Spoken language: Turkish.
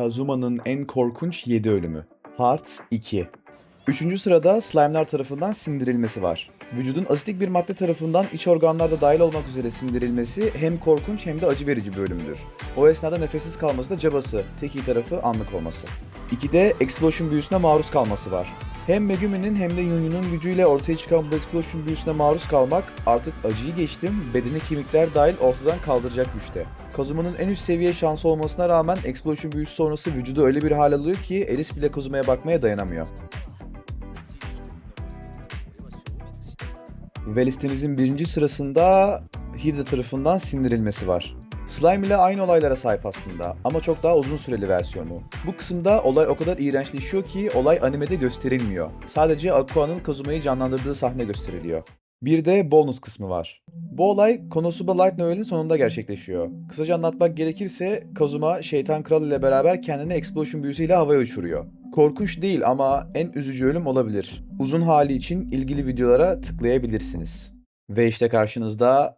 Kazuma'nın en korkunç 7 ölümü. Part 2 Üçüncü sırada slime'lar tarafından sindirilmesi var. Vücudun asitik bir madde tarafından iç organlarda dahil olmak üzere sindirilmesi hem korkunç hem de acı verici bir ölümdür. O esnada nefessiz kalması da cabası, tek iyi tarafı anlık olması. 2'de Explosion büyüsüne maruz kalması var. Hem Megumi'nin hem de Yunyu'nun gücüyle ortaya çıkan bu Explosion büyüsüne maruz kalmak artık acıyı geçtim, bedeni kemikler dahil ortadan kaldıracak güçte. Kazuma'nın en üst seviye şansı olmasına rağmen Explosion büyüsü sonrası vücudu öyle bir hal alıyor ki Alice bile Kazuma'ya bakmaya dayanamıyor. Ve listemizin birinci sırasında Hida tarafından sindirilmesi var. Slime ile aynı olaylara sahip aslında ama çok daha uzun süreli versiyonu. Bu kısımda olay o kadar iğrençleşiyor ki olay animede gösterilmiyor. Sadece Aqua'nın Kazuma'yı canlandırdığı sahne gösteriliyor. Bir de bonus kısmı var. Bu olay Konosuba Light Novel'in sonunda gerçekleşiyor. Kısaca anlatmak gerekirse Kazuma Şeytan Kral ile beraber kendini Explosion büyüsüyle havaya uçuruyor. Korkunç değil ama en üzücü ölüm olabilir. Uzun hali için ilgili videolara tıklayabilirsiniz. Ve işte karşınızda